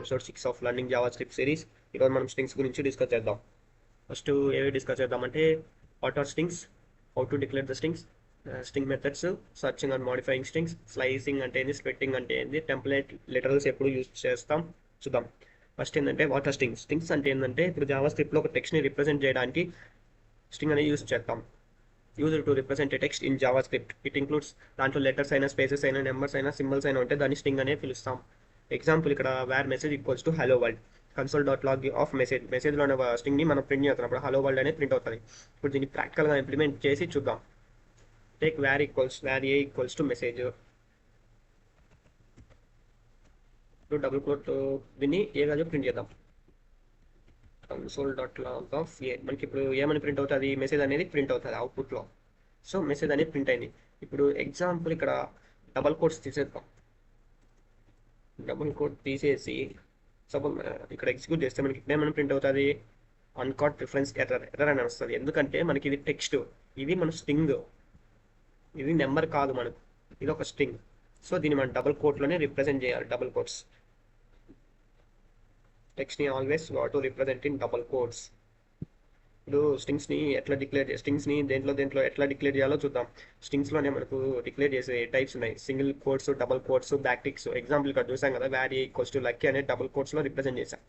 Episode six of learning JavaScript series ఈరోజు మనం strings గురించి డిస్కస్ చేద్దాం. ఫస్ట్ ఏవి డిస్కస్ చేద్దామంటే what are strings how to declare the strings string methods searching and modifying strings slicing అంటే ఏంది splitting అంటే ఏంది టెంప్లెట్ లిటరల్స్ ఎప్పుడు యూజ్ చేస్తాం చూద్దాం. ఫస్ట్ ఏంటంటే వాట్ ఆర్ స్ట్రింగ్స్ స్ట్రింగ్స్ అంటే ఏంటంటే ఇప్పుడు జావా స్క్రిప్ట్లో ఒక టెక్స్ట్ని రిప్రజెంట్ చేయడానికి స్ట్రింగ్ అనేది యూజ్ చేస్తాం. Use to represent text in JavaScript it includes దాంట్లో లెటర్స్ అయినా స్పేసెస్ అయినా నెంబర్స్ అయినా సింబల్స్ అయినా ఉంటే దాన్ని స్ట్రింగ్ అనే పిలుస్తాం. ఎగ్జాంపుల్ ఇక్కడ var message equals to hello world console dot log of message మెసేజ్లో ఉన్న స్ట్రింగ్ని మనం ప్రింట్ చేస్తున్నప్పుడు హలో వరల్డ్ అనేది ప్రింట్ అవుతుంది. ఇప్పుడు దీన్ని ప్రాక్టికల్గా ఇంప్లిమెంట్ చేసి చూద్దాం. Take var equals var a equals to message ఇప్పుడు డబుల్ కోట్ దీన్ని ఏ వాల్యూ ప్రింట్ చేద్దాం. Console dot log of a మనకి ఇప్పుడు ఏమని ప్రింట్ అవుతుంది? మెసేజ్ అనేది ప్రింట్ అవుతుంది అవుట్పుట్లో సో మెసేజ్ అనేది ప్రింట్ అయింది. ఇప్పుడు ఎగ్జాంపుల్ ఇక్కడ డబల్ కోట్స్ తీసేద్దాం. డబుల్ కోట్ తీసేసి సపోజ్ ఇక్కడ ఎగ్జిక్యూట్ చేస్తే మనకి ఇక్కడ ఏమైనా ప్రింట్ అవుతుంది. అన్కాట్ రిఫరెన్స్ ఎర్రర్ ఎర్రర్ అని వస్తుంది. ఎందుకంటే మనకి ఇది టెక్స్ట్ ఇది మన స్ట్రింగ్ ఇది నెంబర్ కాదు మనకు. ఇది ఒక స్ట్రింగ్ సో దీన్ని మనం డబుల్ కోట్లోనే రిప్రజెంట్ చేయాలి double quotes టెక్స్ట్ని always want to represent in double quotes ఇప్పుడు స్ట్రింగ్స్ని ఎట్లా డిక్లేర్ స్ట్రింగ్స్ని దేంట్లో దేంట్లో ఎట్లా డిక్లేర్ చేయాలో చూద్దాం. స్ట్రింగ్స్లోనే మనకు డిక్లేర్ చేసే టైప్స్ ఉన్నాయి. Single quotes double quotes backticks example ఇక్కడ చూసాం కదా వ్యారీ ఈక్వల్స్ టు లక్కీ అనే డబుల్ కోడ్స్లో రిప్రజెంట్ చేశాం.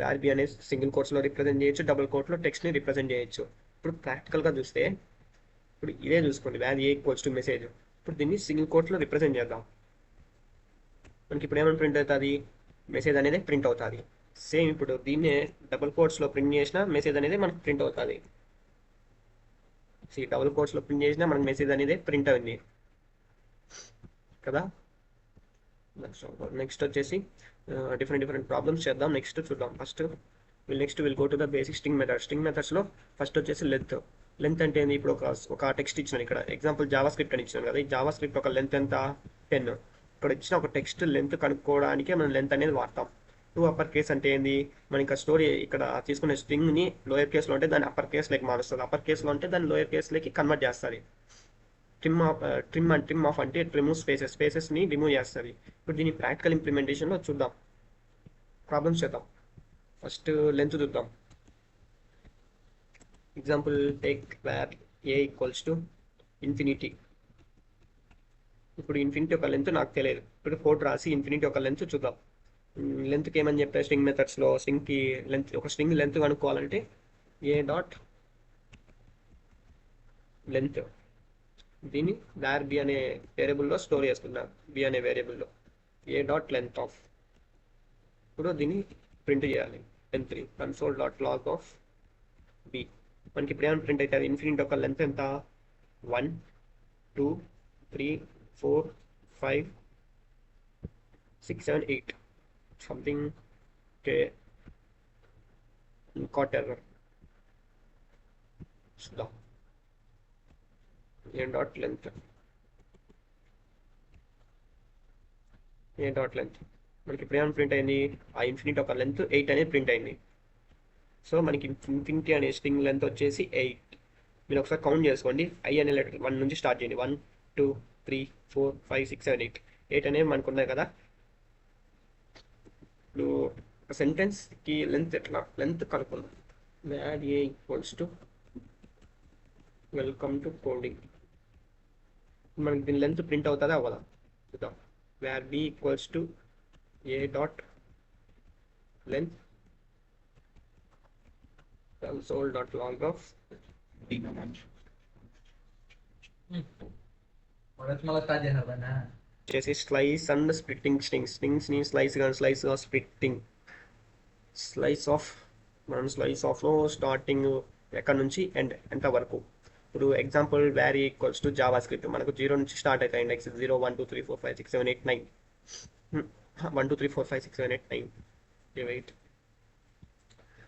వ్యారీ అనే సింగిల్ కోడ్స్లో రిప్రజెంట్ చేయొచ్చు డబుల్ కోడ్లో టెక్స్ట్ని రిప్రజెంట్ చేయొచ్చు. ఇప్పుడు ప్రాక్టికల్గా చూస్తే ఇప్పుడు ఇదే చూసుకోండి వ్యారీ ఈక్వల్స్ టు మెసేజ్. ఇప్పుడు దీన్ని సింగిల్ కోడ్స్లో రిప్రజెంట్ చేద్దాం. మనకి ఇప్పుడు ఏమైనా ప్రింట్ అవుతుంది? మెసేజ్ అనేది ప్రింట్ అవుతుంది. సేమ్ ఇప్పుడు దీన్నే డబుల్ కోట్స్లో ప్రింట్ చేసిన మెసేజ్ అనేది మనకు ప్రింట్ అవుతుంది. సీ డబుల్ కోట్స్లో ప్రింట్ చేసినా మనకి మెసేజ్ అనేది ప్రింట్ అయింది. కదా? నెక్స్ట్ వచ్చేసి డిఫరెంట్ డిఫరెంట్ ప్రాబ్లమ్స్ చేద్దాం. నెక్స్ట్ చూద్దాం. First will next will go to the basic string method string మెథడ్స్లో first వచ్చేసి లెంత్ లెంత్ అంటే ఏంది? ఇప్పుడు ఒక ఒక టెక్స్ట్ ఇచ్చిన ఇక్కడ. ఎగ్జాంపుల్ జావా స్క్రిప్ట్ అని ఇచ్చినాను కదా. ఈ జావా స్క్రిప్ట్ ఒక లెంత్ ఎంత? టెన్ ఇక్కడ ఇచ్చిన ఒక టెక్స్ట్ లెంత్ కనుక్కోవడానికి మనం లెంత్ అనేది వాడతాం. టూ అప్పర్ కేస్ అంటే ఏంది? మన ఇంకా స్టోరీ ఇక్కడ తీసుకునే స్ట్రింగ్ని లోయర్ కేస్లో ఉంటే దాన్ని అప్పర్ కేస్లోకి మారుస్తుంది. అప్పర్ కేస్లో ఉంటే దాన్ని లోయర్ కేస్లోకి కన్వర్ట్ చేస్తుంది. Trim of trim and trim of అంటే రిమూవ్ స్పేసెస్ స్పేసెస్ని రిమూవ్ చేస్తుంది. ఇప్పుడు దీని ప్రాక్టికల్ ఇంప్లిమెంటేషన్లో చూద్దాం. ప్రాబ్లమ్స్ చేద్దాం. ఫస్ట్ లెంత్ చూద్దాం. Example take var a equals to infinity ఇప్పుడు ఇన్ఫినిటీ ఒక లెంత్ నాకు తెలియదు. ఇప్పుడు ఫోర్ రాసి ఇన్ఫినిటీ ఒక లెంత్ చూద్దాం. లెంత్కి ఏమని చెప్పారు స్ట్రింగ్ మెథడ్స్లో స్ట్రింగ్కి లెంత్ ఒక స్ట్రింగ్ లెంత్ కనుక్కోవాలంటే ఏ డాట్ లెంత్ దీన్ని వేర్ బి అనే వేరియబుల్లో స్టోర్ చేసుకున్నారు బి అనే వేరియబుల్లో ఏ డాట్ లెంత్ ఆఫ్ ఇప్పుడు దీన్ని ప్రింట్ చేయాలి. Length console dot log of b మనకి ఇప్పుడు ఏమైనా ప్రింట్ అవుతుంది ఇన్ఫినిట్ ఒక లెంత్ ఎంత? One two three four five six seven eight something okay got error so a dot length. A dot length. మనకి ఇప్పుడు ఏమైనా ప్రింట్ అయింది? ఆ ఇన్ఫినిట్ ఒక లెంత్ ఎయిట్ అనేది ప్రింట్ అయింది. సో మనకి ఇన్ఫినిటీ అనే స్ట్రింగ్ లెంత్ వచ్చేసి ఎయిట్ మీరు ఒకసారి కౌంట్ చేసుకోండి. ఐ అనే లెటర్ వన్ నుంచి స్టార్ట్ చేయండి. One two three four five six seven eight eight అనేవి మనకు ఉన్నాయి కదా. ఒక సెంటెన్స్కి లెంత్ ఎట్లా లెంత్ కనుక్కుందాం var a equals to welcome to coding మనకి దీని లెంత్ ప్రింట్ అవుతుందా అవ్వదా చూద్దాం var b equals to a dot length console dot log of D మళ్ళీ స్టార్ట్ చేసినా చేసి స్లైస్ అండ్ స్ప్లిట్టింగ్ స్ట్రింగ్స్ స్ట్రింగ్స్ని స్లైస్ కానీ స్లైస్గా స్ప్లిట్టింగ్ స్లైస్ ఆఫ్ మనం స్లైస్ ఆఫ్లో స్టార్టింగ్ ఎక్కడ నుంచి ఎండ్ ఎంత వరకు? ఇప్పుడు example var equals to JavaScript మనకు జీరో నుంచి స్టార్ట్ అవుతాయి index zero one two three four five six seven eight nine one two three four five six seven eight nine eight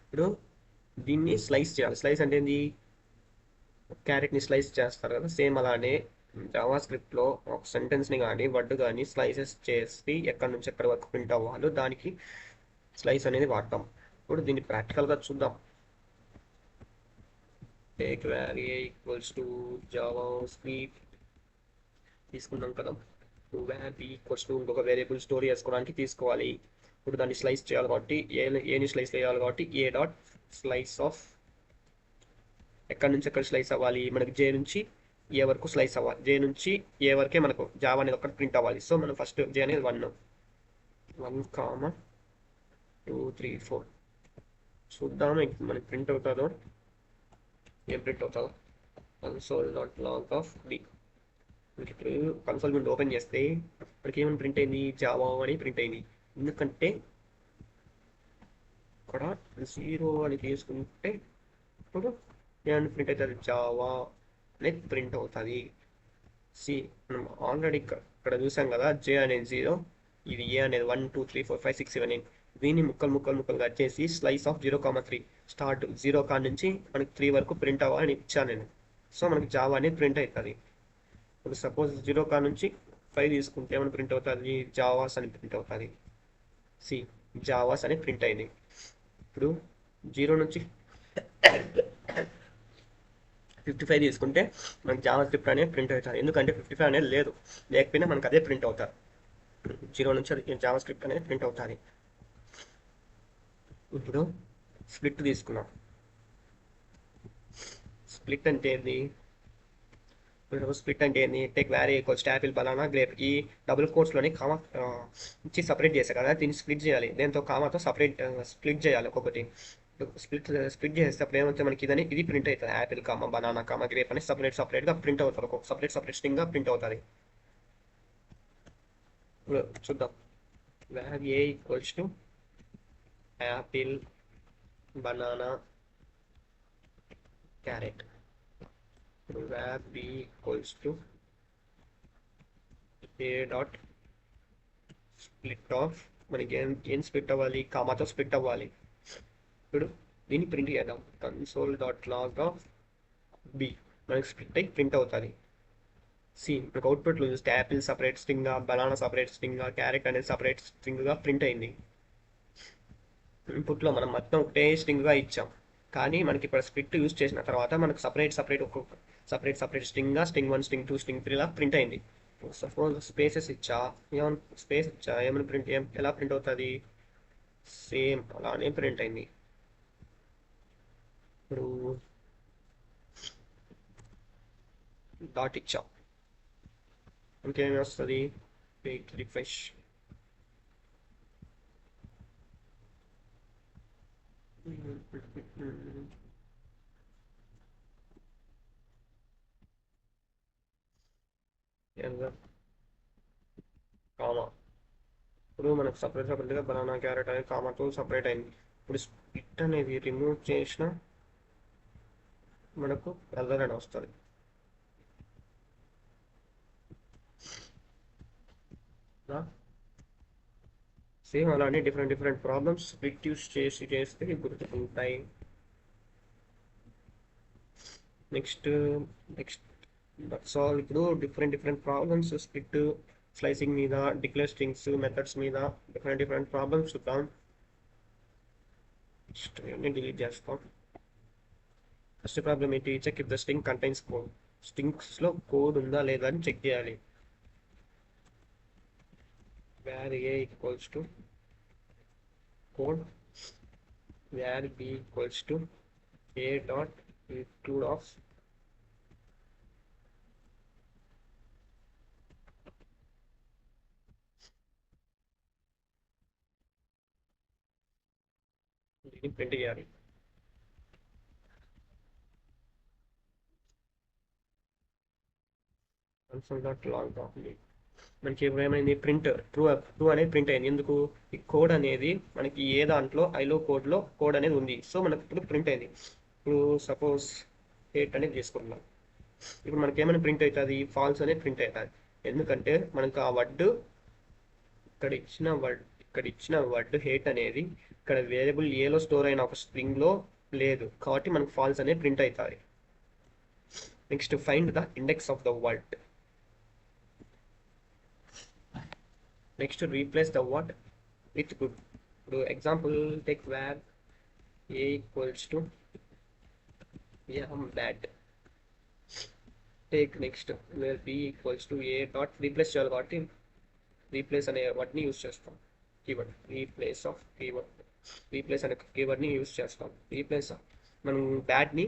ఇప్పుడు దీన్ని స్లైస్ చేయాలి. స్లైస్ అంటే ఏంది? క్యారెట్ని స్లైస్ చేస్తారు కదా. సేమ్ అలానే జావా స్క్రిప్ట్లో ఒక సెంటెన్స్ని కానీ వర్డ్ కానీ స్లైసెస్ చేసి ఎక్కడి నుంచి ఎక్కడి వరకు ప్రింట్ అవ్వాలో దానికి స్లైస్ అనేది వాడతాం. ఇప్పుడు దీన్ని ప్రాక్టికల్గా చూద్దాం. Take var equals to JavaScript తీసుకున్నాం కదా. వ్యారీ ఈక్వల్స్ టు ఇంకొక వేరియబుల్ స్టోరీ చేసుకోవడానికి తీసుకోవాలి. ఇప్పుడు దాన్ని స్లైస్ చేయాలి కాబట్టి ఏ ఏని స్లైస్ చేయాలి కాబట్టి ఏ డాట్ స్లైస్ ఆఫ్ ఎక్కడి నుంచి ఎక్కడ స్లైస్ అవ్వాలి? మనకి జే నుంచి ఏ వరకు స్లైస్ అవ్వాలి. జే నుంచి ఏ వరకే మనకు జావా అనేది ఒకటి ప్రింట్ అవ్వాలి. సో మనం ఫస్ట్ జే అనేది one one comma two three four చూద్దాం మనకి ప్రింట్ అవుతుందో? ఏం ప్రింట్ అవుతుందో? Console dot log of D మనకి ఇప్పుడు కన్సోల్ మీరు ఓపెన్ చేస్తే మనకి ఏమైనా ప్రింట్ అయింది? జావా అని ప్రింట్ అయింది. ఎందుకంటే ఇక్కడ జీరో అని తీసుకుంటే ఇప్పుడు ఏమైనా ప్రింట్ అవుతుంది? జావా అనేది ప్రింట్ అవుతుంది. సి మనం ఆల్రెడీ ఇక్కడ చూసాం కదా జే అనేది జీరో ఇది ఏ అనేది one two three four five six seven eight దీన్ని ముక్కలు ముక్కలు ముక్కలు కట్టేసి slice of zero comma three start zero కా నుంచి మనకి త్రీ వరకు ప్రింట్ అవ్వాలని ఇచ్చాను నేను. సో మనకి జావా అనేది ప్రింట్ అవుతుంది ఇప్పుడు సపోజ్ జీరో కా నుంచి ఫైవ్ తీసుకుంటే ఏమైనా ప్రింట్ అవుతుంది? జావాస్ అని ప్రింట్ అవుతుంది. సి జావాస్ అని ప్రింట్ అయింది. ఇప్పుడు జీరో నుంచి ఫిఫ్టీ ఫైవ్ తీసుకుంటే మనకి జావా స్క్రిప్ట్ అనేది ప్రింట్ అవుతుంది. ఎందుకంటే ఫిఫ్టీ ఫైవ్ అనేది లేదు. లేకపోయినా మనకు అదే ప్రింట్ అవుతారు జీరో నుంచి అది జావా స్క్రిప్ట్ అనేది ప్రింట్ అవుతుంది. ఇప్పుడు స్ప్లిట్ తీసుకున్నాం. స్ప్లిట్ అంటే ఏంది? స్ప్లిట్ అంటే ఏంది? Take var equals apple banana grape ఈ డబుల్ కోర్స్లోని కామా ఇచ్చి సపరేట్ చేశారు కదా దీన్ని స్ప్లిట్ చేయాలి. దీంతో కామాతో సపరేట్ స్ప్లిట్ చేయాలి ఒక్కొక్కటి. స్ప్లిట్ స్ప్లిట్ చేస్తే అప్పుడు ఏమంటే మనకి ఇదని ఇది ప్రింట్ అవుతుంది. Apple comma banana comma grape అని సపరేట్ సపరేట్గా ప్రింట్ అవుతుంది. ఒక్కొక్క సపరేట్ సపరేట్ స్ట్రింగ్గా ప్రింట్ అవుతుంది. ఇప్పుడు చూద్దాం. Var a equals to apple banana carrot. Var b equals to a dot split of మనకి ఏం ఏం స్ప్లిట్ అవ్వాలి? కామాతో స్ప్లిట్ అవ్వాలి. ఇప్పుడు దీన్ని ప్రింట్ చేద్దాం. Console dot log of b మనకి స్ప్లిట్ అయ్యి ప్రింట్ అవుతుంది. సి మనకు అవుట్పుట్లో చూస్తే యాపిల్ సపరేట్ స్ట్రింగ్గా బనానా సపరేట్ స్ట్రింగ్గా క్యారెట్ అనేది సపరేట్ స్ట్రింగ్గా ప్రింట్ అయింది. ఇన్పుట్లో మనం మొత్తం ఒకటే స్ట్రింగ్గా ఇచ్చాం. కానీ మనకి ఇప్పుడు స్ప్లిట్ యూస్ చేసిన తర్వాత మనకు సపరేట్ సపరేట్ ఒక్కొక్క separate separate స్ట్రింగ్గా string one string two string త్రీలా print అయింది. సపోజ్ స్పేసెస్ ఇచ్చా ఏమైనా స్పేస్ ఇచ్చా ఏమైనా ప్రింట్ ఏం ఎలా ప్రింట్ అవుతుంది? సేమ్ అలానే ప్రింట్ అయింది. ఇప్పుడు డాట్ ఇచ్చాం. ఇంకేమి వస్తుంది రిఫ్రెష్ in particular. కామా? ఇప్పుడు మనకు సపరేట్ సపరేట్గా బనానా క్యారెట్ అనేది కామాతో సపరేట్ అయింది. ఇప్పుడు స్పిట్ అనేది రిమూవ్ చేసిన మనకు ఎల్లర్ అని వస్తుంది. సేమ్ అలానే డిఫరెంట్ డిఫరెంట్ ప్రాబ్లమ్స్ రిడ్యూస్ చేసి చేస్తే గుర్తుకుంటాయి నెక్స్ట్ నెక్స్ట్ దట్స్ ఆల్ ఇప్పుడు different different problems split slicing మీద డిక్లేర్ స్ట్రింగ్స్ మెథడ్స్ మీద డిఫరెంట్ డిఫరెంట్ ప్రాబ్లమ్స్ చూద్దాం. డిలీట్ చేస్తాం. ఫస్ట్ ప్రాబ్లం ఏంటి? Check if the string contains code స్ట్రింగ్స్లో code ఉందా లేదా అని చెక్ చేయాలి. where a equals to 4 where b equals to a dot include of pentagonic also log log document మనకి ఇప్పుడు మనకి ఏమైంది? ప్రింట్ ట్రూ ట్రూ అనేది ప్రింట్ అయింది. ఎందుకు? ఈ కోడ్ అనేది మనకి ఏ దాంట్లో ఐలో కోడ్లో కోడ్ అనేది ఉంది. సో మనకి ఇప్పుడు ప్రింట్ అయింది. ఇప్పుడు సపోజ్ ఎయిట్ అనేది తీసుకుంటున్నాం ఇప్పుడు మనకి ఏమైనా ప్రింట్ అవుతుంది? ఫాల్స్ అనేది ప్రింట్ అవుతుంది. ఎందుకంటే మనకు ఆ వర్డ్ ఇక్కడ ఇచ్చిన వర్డ్ ఇక్కడ ఇచ్చిన వర్డ్ హేట్ అనేది ఇక్కడ వేరియబుల్ ఏలో స్టోర్ అయిన ఒక స్ట్రింగ్లో లేదు. కాబట్టి మనకు ఫాల్స్ అనేది ప్రింట్ అవుతుంది. Next find the index of the word. next to replace the what with good so example take where a equals to yeah I'm bad take next where b equals to a dot replace చేయాలి కాబట్టి replace అనే వాటిని use చేస్తాం keyword replace of keyword replace అనే కీవర్డ్ని use చేస్తాం replace మనం బ్యాడ్ని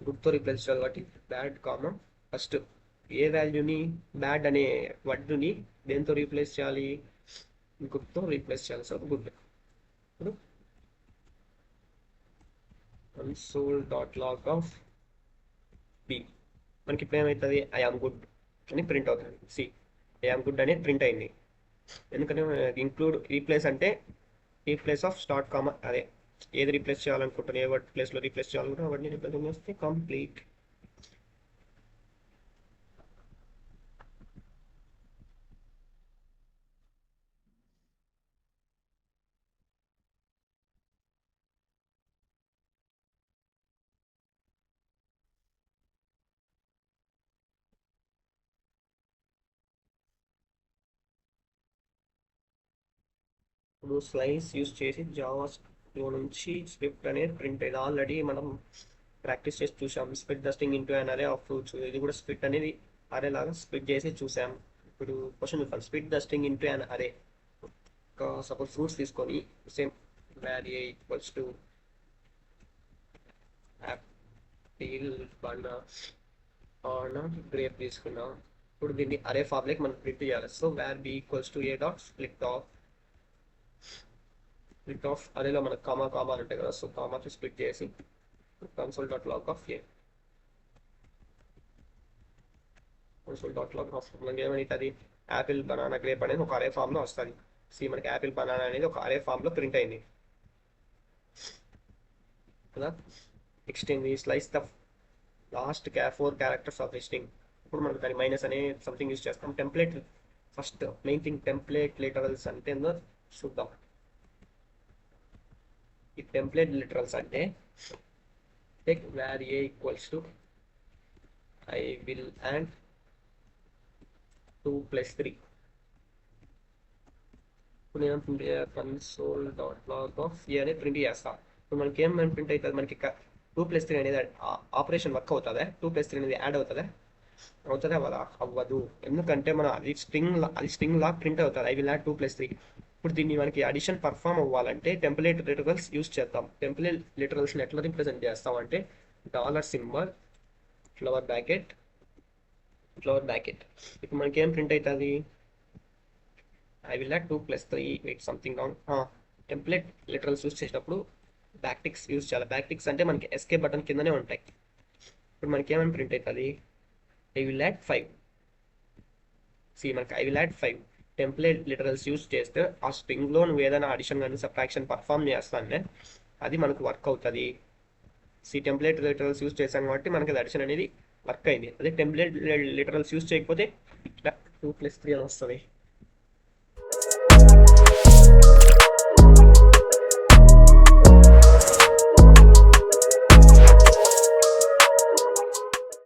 గుడ్తో replace చేయాలి కాబట్టి బ్యాడ్ కామా ఫస్ట్ ఏ వాల్యూని బ్యాడ్ అనే వర్డ్ని దేంతో రీప్లేస్ చేయాలి? గుడ్తో రీప్లేస్ చేయాలి. So good console dot log of b మనకి ఇప్పుడు ఏమవుతుంది ఐ ఆమ్ గుడ్ అని ప్రింట్ అవుతుంది. సి ఐ ఆమ్ గుడ్ అనేది ప్రింట్ అయింది. ఎందుకంటే ఇంక్లూడ్ రీప్లేస్ అంటే రీప్లేస్ ఆఫ్ స్టార్ట్ కామ అదే. ఏది రీప్లేస్ చేయాలనుకుంటున్నాను ఏ వర్డ్ ప్లేస్లో రీప్లేస్ చేయాలనుకుంటున్నా అవన్నీ రీప్లేస్ చేస్తే కంప్లీట్ ఇప్పుడు స్లైస్ యూస్ చేసి జావాలో నుంచి స్క్రిప్ట్ అనేది ప్రింట్ అయ్యింది. ఆల్రెడీ మనం ప్రాక్టీస్ చేసి చూసాం. స్పిట్ డస్టింగ్ ఇంటూ అన్ అరే ఆఫ్ ఫ్రూట్స్ ఇది కూడా స్పిట్ అనేది అరే లాగా స్పిట్ చేసి చూసాం. ఇప్పుడు క్వశ్చన్ చూద్దాం spit dusting into an array. ఒక సపోజ్ ఫ్రూట్స్ తీసుకొని same var equals to apple banana on grape తీసుకున్నాం. ఇప్పుడు దీన్ని అరే ఫార్మ్లోకి మనం ప్రింట్ చేయాలి. So var b equals to a dot split of split of అదేలో మనకు కామా కామా అని ఉంటాయి కదా సో కామాకి స్ప్లిట్ చేసి console dot log of a console dot log of మనకి ఏమవుతుంది యాపిల్ బనానా గ్రేప్ అనేది ఒక అరే ఫామ్లో వస్తుంది. సి మనకి యాపిల్ బనానా అనేది ఒక అరే ఫామ్లో ప్రింట్ అయింది. కదా? నెక్స్ట్ ఏంది స్లైస్ ద లాస్ట్ క్యా ఫోర్ క్యారెక్టర్స్ ఆఫ్ లిస్టింగ్ ఇప్పుడు మనకు దాని మైనస్ అనే సంథింగ్ యూస్ చేస్తాం. Template first main thing template literals అంటే ఏందో చూద్దాం ఈ టెంప్లెట్ లిటరల్స్ అంటే take var a equals to I will and two plus three ఇప్పుడు నేను print console dot log of a అనేది ప్రింట్ చేస్తా ఇప్పుడు మనకి ఏం ప్రింట్ అవుతుంది మనకి టూ ప్లస్ త్రీ అనేది ఆపరేషన్ వర్క్ అవుతుందా టూ ప్లస్ త్రీ అనేది యాడ్ అవుతుందా అవుతుందా అవ్వదా అవ్వదు ఎందుకంటే మనం అది స్ట్రింగ్ అది స్ట్రింగ్ లా ప్రింట్ అవుతుంది I will add two plus three ఇప్పుడు దీన్ని మనకి అడిషన్ పర్ఫామ్ అవ్వాలంటే టెంప్లెట్ లిటరల్స్ యూస్ చేద్దాం. టెంప్లెట్ లిటరల్స్ని ఎట్లా రిప్రజెంట్ చేస్తాం అంటే dollar symbol flower bracket flower bracket ఇప్పుడు మనకి ఏం ప్రింట్ అవుతుంది I will hack two plus three eight something down template literals use చేసినప్పుడు బ్యాక్టిక్స్ యూస్ చేయాలి. బ్యాక్టిక్స్ అంటే మనకి ఎస్కే బటన్ కిందనే ఉంటాయి. ఇప్పుడు మనకి ఏమైనా ప్రింట్ అవుతుంది I will add five see మనకి I will add five template literals use చేస్తే ఆ స్ట్రింగ్లో నువ్వు ఏదైనా అడిషన్ కానీ సబ్ట్రాక్షన్ పర్ఫామ్ చేస్తానే అది మనకు వర్క్ అవుతుంది. సి టెంప్లెట్ లిటరల్స్ యూస్ చేసాం కాబట్టి మనకి అది అడిషన్ అనేది వర్క్ అయింది. అదే టెంప్లెట్ లిటరల్స్ యూస్ చేయకపోతే టూ ప్లస్ త్రీ అని వస్తుంది.